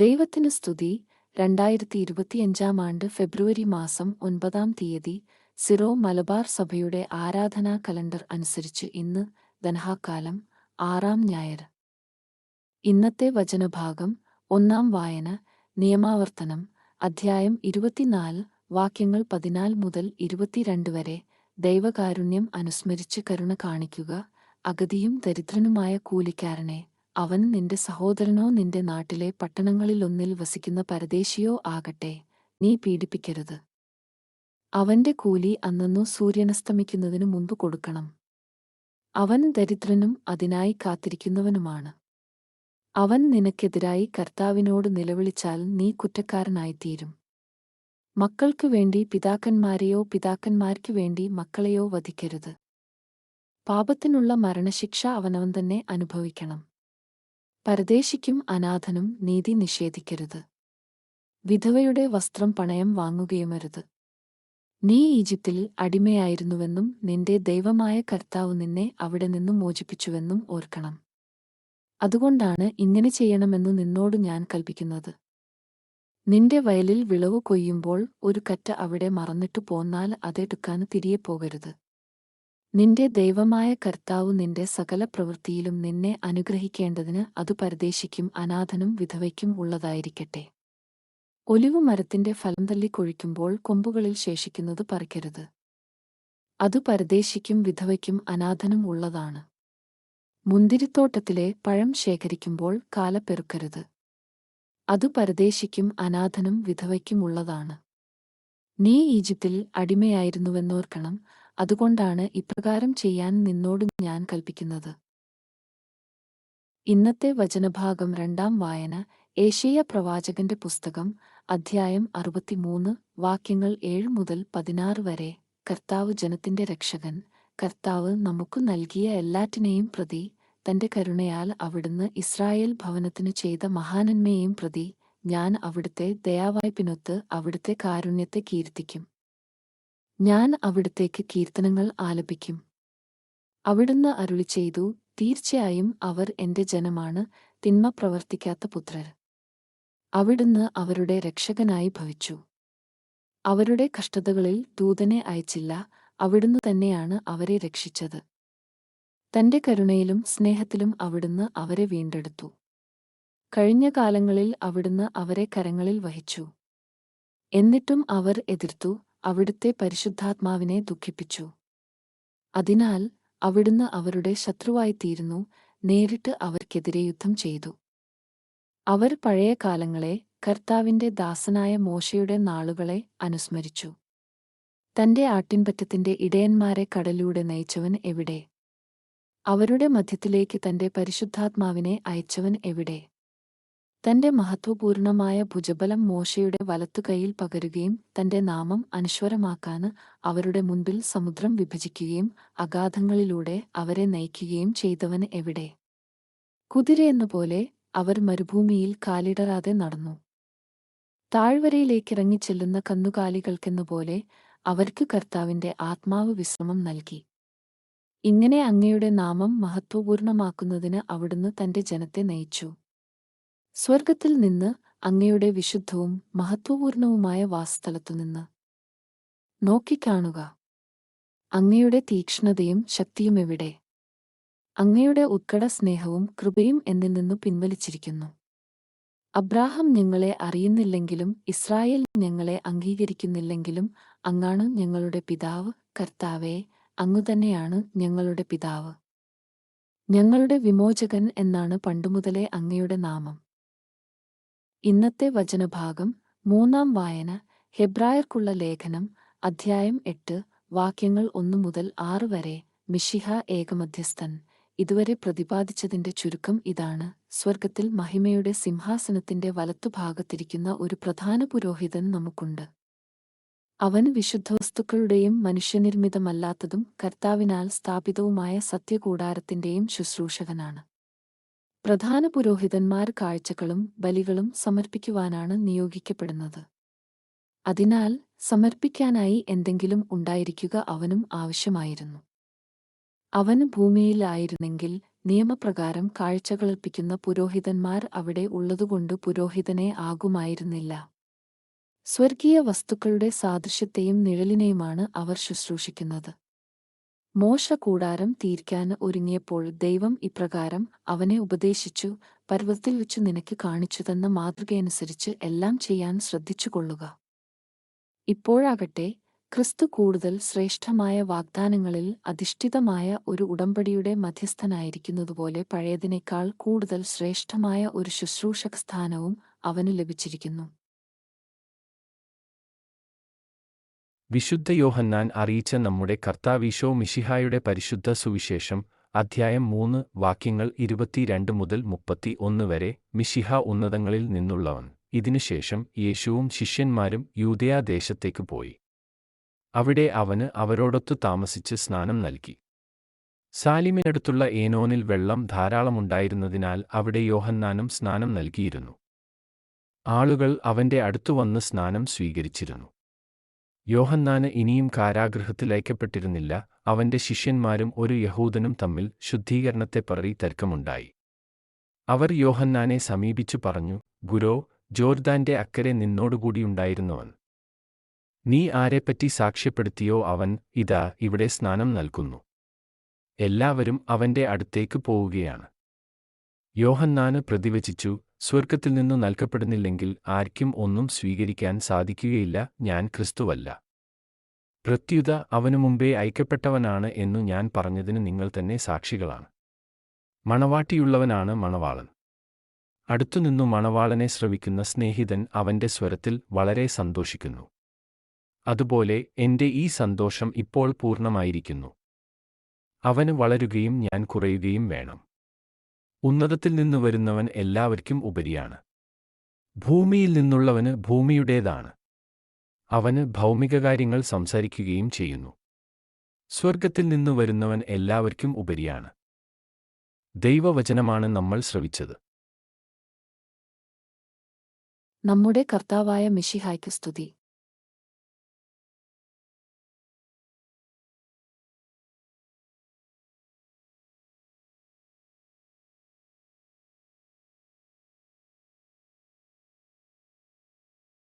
ദൈവത്തിന് സ്തുതി. രണ്ടായിരത്തി ഇരുപത്തിയഞ്ചാം ആണ്ട് ഫെബ്രുവരി മാസം ഒൻപതാം തീയതി സിറോ മലബാർ സഭയുടെ ആരാധനാ കലണ്ടർ അനുസരിച്ച് ഇന്ന് ദൻഹാക്കാലം ആറാം ഞായർ. ഇന്നത്തെ വചനഭാഗം ഒന്നാം വായന നിയമാവർത്തനം അധ്യായം ഇരുപത്തിനാല് വാക്യങ്ങൾ പതിനാല് മുതൽ ഇരുപത്തിരണ്ട് വരെ ദൈവകാരുണ്യം അനുസ്മരിച്ച് കരുണ കാണിക്കുക അഗതിയും ദരിദ്രനുമായ കൂലിക്കാരനെ. അവൻ നിന്റെ സഹോദരനോ നിന്റെ നാട്ടിലെ പട്ടണങ്ങളിലൊന്നിൽ വസിക്കുന്ന പരദേശിയോ ആകട്ടെ നീ പീഡിപ്പിക്കരുത്. അവന്റെ കൂലി അന്നന്നു സൂര്യനസ്തമിക്കുന്നതിനു മുമ്പ് കൊടുക്കണം. അവൻ ദരിദ്രനും അതിനായി കാത്തിരിക്കുന്നവനുമാണ്. അവൻ നിനക്കെതിരായി കർത്താവിനോട് നിലവിളിച്ചാൽ നീ കുറ്റക്കാരനായിത്തീരും. മക്കൾക്കു വേണ്ടി പിതാക്കന്മാരെയോ പിതാക്കന്മാർക്കു വേണ്ടി മക്കളെയോ വധിക്കരുത്. പാപത്തിനുള്ള മരണശിക്ഷ അവനവൻ തന്നെ അനുഭവിക്കണം. പരദേശിക്കും അനാഥനും നീതി നിഷേധിക്കരുത്. വിധവയുടെ വസ്ത്രം പണയം വാങ്ങുകയുമരുത്. നീ ഈജിപ്തിൽ അടിമയായിരുന്നുവെന്നും നിന്റെ ദൈവമായ കർത്താവ് നിന്നെ അവിടെ നിന്നും മോചിപ്പിച്ചുവെന്നും ഓർക്കണം. അതുകൊണ്ടാണ് ഇങ്ങനെ ചെയ്യണമെന്നു നിന്നോട് ഞാൻ കൽപ്പിക്കുന്നത്. നിന്റെ വയലിൽ വിളവ് കൊയ്യുമ്പോൾ ഒരു കറ്റ അവിടെ മറന്നിട്ടു പോന്നാൽ അതെടുക്കാൻ തിരികെ പോകരുത്. നിന്റെ ദൈവമായ കർത്താവ് നിന്റെ സകല പ്രവൃത്തിയിലും നിന്നെ അനുഗ്രഹിക്കേണ്ടതിന് അതു പരദേശിക്കും അനാഥനും വിധവയ്ക്കും ഉള്ളതായിരിക്കട്ടെ. ഒലിവു മരത്തിന്റെ ഫലം തല്ലിക്കൊഴിക്കുമ്പോൾ കൊമ്പുകളിൽ ശേഷിക്കുന്നത് പറിക്കരുത്. അതു പരദേശിക്കും വിധവയ്ക്കും അനാഥനും ഉള്ളതാണ്. മുന്തിരിത്തോട്ടത്തിലെ പഴം ശേഖരിക്കുമ്പോൾ കാലപ്പെറുക്കരുത് അതു പരദേശിക്കും അനാഥനും വിധവയ്ക്കും ഉള്ളതാണ്. നീ ഈജിപ്തിൽ അടിമയായിരുന്നുവെന്നോർക്കണം അതുകൊണ്ടാണ് ഇപ്രകാരം ചെയ്യാൻ നിന്നോട് ഞാൻ കൽപ്പിക്കുന്നത്. ഇന്നത്തെ വചനഭാഗം രണ്ടാം വായന ഏഷ്യ പ്രവാചകന്റെ പുസ്തകം അധ്യായം അറുപത്തിമൂന്ന് വാക്യങ്ങൾ ഏഴ് മുതൽ പതിനാറ് വരെ. കർത്താവ് ജനത്തിന്റെ രക്ഷകൻ. കർത്താവ് നമുക്ക് നൽകിയ എല്ലാറ്റിനെയും പ്രതി. തന്റെ കരുണയാൽ അവിടുന്ന് ഇസ്രായേൽ ഭവനത്തിനു ചെയ്ത മഹാനന്മയെയും പ്രതി. ഞാൻ അവിടുത്തെ ദയാവായ്പിനൊത്ത് അവിടുത്തെ കാരുണ്യത്തെ കീർത്തിക്കും. ഞാൻ അവിടത്തേക്ക് കീർത്തനങ്ങൾ ആലപിക്കും. അവിടുന്ന് അരുളി ചെയ്തു തീർച്ചയായും അവർ എന്റെ ജനമാണ് തിന്മ പ്രവർത്തിക്കാത്ത പുത്രർ. അവിടുന്ന് അവരുടെ രക്ഷകനായി ഭവിച്ചു. അവരുടെ കഷ്ടതകളിൽ ദൂതനെ അയച്ചില്ല അവിടുന്ന് തന്നെയാണ് അവരെ രക്ഷിച്ചത്. തന്റെ കരുണയിലും സ്നേഹത്തിലും അവിടുന്ന് അവരെ വീണ്ടെടുത്തു. കഴിഞ്ഞ കാലങ്ങളിൽ അവിടുന്ന് അവരെ കരങ്ങളിൽ വഹിച്ചു. എന്നിട്ടും അവർ എതിർത്തു അവിടുത്തെ പരിശുദ്ധാത്മാവിനെ ദുഃഖിപ്പിച്ചു. അതിനാൽ അവിടുന്ന് അവരുടെ ശത്രുവായിത്തീരുന്നു നേരിട്ട് അവർക്കെതിരെ യുദ്ധം ചെയ്തു. അവർ പഴയ കാലങ്ങളെ കർത്താവിന്റെ ദാസനായ മോശയുടെ നാളുകളെ അനുസ്മരിച്ചു. തന്റെ ആട്ടിൻപറ്റത്തിന്റെ ഇടയന്മാരെ കടലിലൂടെ നയിച്ചവൻ എവിടെ? അവരുടെ മധ്യത്തിലേക്ക് തന്റെ പരിശുദ്ധാത്മാവിനെ അയച്ചവൻ എവിടെ? തന്റെ മഹത്വപൂർണമായ ഭുജബലം മോശയുടെ വലത്തുകൈയിൽ പകരുകയും തന്റെ നാമം അനശ്വരമാക്കാന് അവരുടെ മുൻപിൽ സമുദ്രം വിഭജിക്കുകയും അഗാധങ്ങളിലൂടെ അവരെ നയിക്കുകയും ചെയ്തവന് എവിടെ? കുതിരയെന്നപോലെ അവർ മരുഭൂമിയിൽ കാലിടറാതെ നടന്നു. താഴ്വരയിലേക്കിറങ്ങിച്ചെല്ലുന്ന കന്നുകാലികൾക്കെന്നപോലെ അവർക്ക് കർത്താവിന്റെ ആത്മാവ് വിശ്രമം നൽകി. ഇങ്ങനെ അങ്ങയുടെ നാമം മഹത്വപൂർണമാക്കുന്നതിന് അവിടുന്ന് തന്റെ ജനത്തെ നയിച്ചു. സ്വർഗത്തിൽ നിന്ന് അങ്ങയുടെ വിശുദ്ധവും മഹത്വപൂർണവുമായ വാസസ്ഥലത്തുനിന്ന് നോക്കിക്കാണുക. അങ്ങയുടെ തീക്ഷ്ണതയും ശക്തിയും എവിടെ? അങ്ങയുടെ ഉത്കട സ്നേഹവും കൃപയും എന്നിൽ നിന്നു പിൻവലിച്ചിരിക്കുന്നു. അബ്രാഹം ഞങ്ങളെ അറിയുന്നില്ലെങ്കിലും ഇസ്രായേൽ ഞങ്ങളെ അംഗീകരിക്കുന്നില്ലെങ്കിലും അങ്ങാണ് ഞങ്ങളുടെ പിതാവ് കർത്താവേ അങ്ങുതന്നെയാണ് ഞങ്ങളുടെ പിതാവ്. ഞങ്ങളുടെ വിമോചകൻ എന്നാണ് പണ്ടുമുതലേ അങ്ങയുടെ നാമം. ഇന്നത്തെ വചനഭാഗം മൂന്നാം വായന ഹെബ്രായർക്കുള്ള ലേഖനം അധ്യായം എട്ട് വാക്യങ്ങൾ ഒന്നു മുതൽ ആറ് വരെ മിഷിഹ ഏകമധ്യസ്ഥൻ. ഇതുവരെ പ്രതിപാദിച്ചതിന്റെ ചുരുക്കം ഇതാണ്. സ്വർഗത്തിൽ മഹിമയുടെ സിംഹാസനത്തിന്റെ വലത്തുഭാഗത്തിരിക്കുന്ന ഒരു പ്രധാന പുരോഹിതൻ നമുക്കുണ്ട്. അവൻ വിശുദ്ധവസ്തുക്കളുടെയും മനുഷ്യനിർമ്മിതമല്ലാത്തതും കർത്താവിനാൽ സ്ഥാപിതവുമായ സത്യകൂടാരത്തിന്റെയും ശുശ്രൂഷകനാണ്. പ്രധാന പുരോഹിതന്മാർ കാഴ്ചകളും ബലികളും സമർപ്പിക്കുവാനാണ് നിയോഗിക്കപ്പെടുന്നത്. അതിനാൽ സമർപ്പിക്കാനായി എന്തെങ്കിലും ഉണ്ടായിരിക്കുക അവനും ആവശ്യമായിരുന്നു. അവന് ഭൂമിയിലായിരുന്നെങ്കിൽ നിയമപ്രകാരം കാഴ്ചകളർപ്പിക്കുന്ന പുരോഹിതന്മാർ അവിടെ ഉള്ളതുകൊണ്ട് പുരോഹിതനെ ആകുമായിരുന്നില്ല. സ്വർഗീയ വസ്തുക്കളുടെ സാദൃശ്യത്തെയും നിഴലിനെയുമാണ് അവർ ശുശ്രൂഷിക്കുന്നത്. മോശ കൂടാരം തീർക്കാൻ ഒരുങ്ങിയപ്പോൾ ദൈവം ഇപ്രകാരം അവനെ ഉപദേശിച്ചു പർവതത്തിൽ വെച്ചു നിനക്ക് കാണിച്ചു തന്ന മാതൃകയനുസരിച്ച് എല്ലാം ചെയ്യാൻ ശ്രദ്ധിച്ചുകൊള്ളുക. ഇപ്പോഴാകട്ടെ ക്രിസ്തു കൂടുതൽ ശ്രേഷ്ഠമായ വാഗ്ദാനങ്ങളിൽ അധിഷ്ഠിതമായ ഒരു ഉടമ്പടിയുടെ മധ്യസ്ഥനായിരിക്കുന്നതുപോലെ പഴയതിനേക്കാൾ കൂടുതൽ ശ്രേഷ്ഠമായ ഒരു ശുശ്രൂഷക സ്ഥാനവും അവന് ലഭിച്ചിരിക്കുന്നു. വിശുദ്ധ യോഹന്നാൻ അറിയിച്ച നമ്മുടെ കർത്താവീശോ മിഷിഹായുടെ പരിശുദ്ധ സുവിശേഷം അധ്യായം മൂന്ന് വാക്യങ്ങൾ ഇരുപത്തിരണ്ട് മുതൽ മുപ്പത്തി ഒന്ന് വരെ മിഷിഹ ഉന്നതങ്ങളിൽ നിന്നുള്ളവൻ. ഇതിനുശേഷം യേശുവും ശിഷ്യന്മാരും യൂതയാദേശത്തേക്ക് പോയി. അവിടെ അവന് അവരോടൊത്തു താമസിച്ച് സ്നാനം നൽകി. സാലിമിനടുത്തുള്ള ഏനോനിൽ വെള്ളം ധാരാളമുണ്ടായിരുന്നതിനാൽ അവിടെ യോഹന്നാനും സ്നാനം നൽകിയിരുന്നു. ആളുകൾ അവന്റെ അടുത്തു വന്ന് സ്നാനം സ്വീകരിച്ചിരുന്നു. യോഹന്നാന് ഇനിയും കാരാഗൃഹത്തിൽ അയക്കപ്പെട്ടിരുന്നില്ല അവന്റെ ശിഷ്യന്മാരും ഒരു യഹൂദനും തമ്മിൽ ശുദ്ധീകരണത്തെ പറയി തർക്കമുണ്ടായി. അവർ യോഹന്നാനെ സമീപിച്ചു പറഞ്ഞു ഗുരോ ജോർദാന്റെ അക്കരെ നിന്നോടുകൂടിയുണ്ടായിരുന്നവൻ നീ ആരെപ്പറ്റി സാക്ഷ്യപ്പെടുത്തിയോ അവൻ ഇതാ ഇവിടെ സ്നാനം നൽകുന്നു. എല്ലാവരും അവന്റെ അടുത്തേക്ക് പോവുകയാണ്. യോഹന്നാന് പ്രതിവചിച്ചു സ്വർഗത്തിൽ നിന്നു നൽകപ്പെടുന്നില്ലെങ്കിൽ ആർക്കും ഒന്നും സ്വീകരിക്കാൻ സാധിക്കുകയില്ല ഞാൻ ക്രിസ്തുവല്ല. പ്രത്യുത അവനു മുമ്പേ ഐക്യപ്പെട്ടവനാണ് എന്നു ഞാൻ പറഞ്ഞതിന് നിങ്ങൾ തന്നെ സാക്ഷികളാണ്. മണവാട്ടിയുള്ളവനാണ് മണവാളൻ. അടുത്തുനിന്നു മണവാളനെ ശ്രവിക്കുന്ന സ്നേഹിതൻ അവന്റെ സ്വരത്തിൽ വളരെ സന്തോഷിക്കുന്നു. അതുപോലെ എന്റെ ഈ സന്തോഷം ഇപ്പോൾ പൂർണമായിരിക്കുന്നു. അവന് വളരുകയും ഞാൻ കുറയുകയും വേണം. ഉന്നതത്തിൽ നിന്നു വരുന്നവൻ എല്ലാവർക്കും ഉപരിയാണ്. ഭൂമിയിൽ നിന്നുള്ളവന് ഭൂമിയുടേതാണ്. അവന് ഭൗമിക കാര്യങ്ങൾ സംസാരിക്കുകയും ചെയ്യുന്നു. സ്വർഗത്തിൽ നിന്നു വരുന്നവൻ എല്ലാവർക്കും ഉപരിയാണ്. ദൈവവചനമാണ് നമ്മൾ ശ്രവിച്ചത്. നമ്മുടെ കർത്താവായ മിഷിഹായ്ക്ക് സ്തുതി.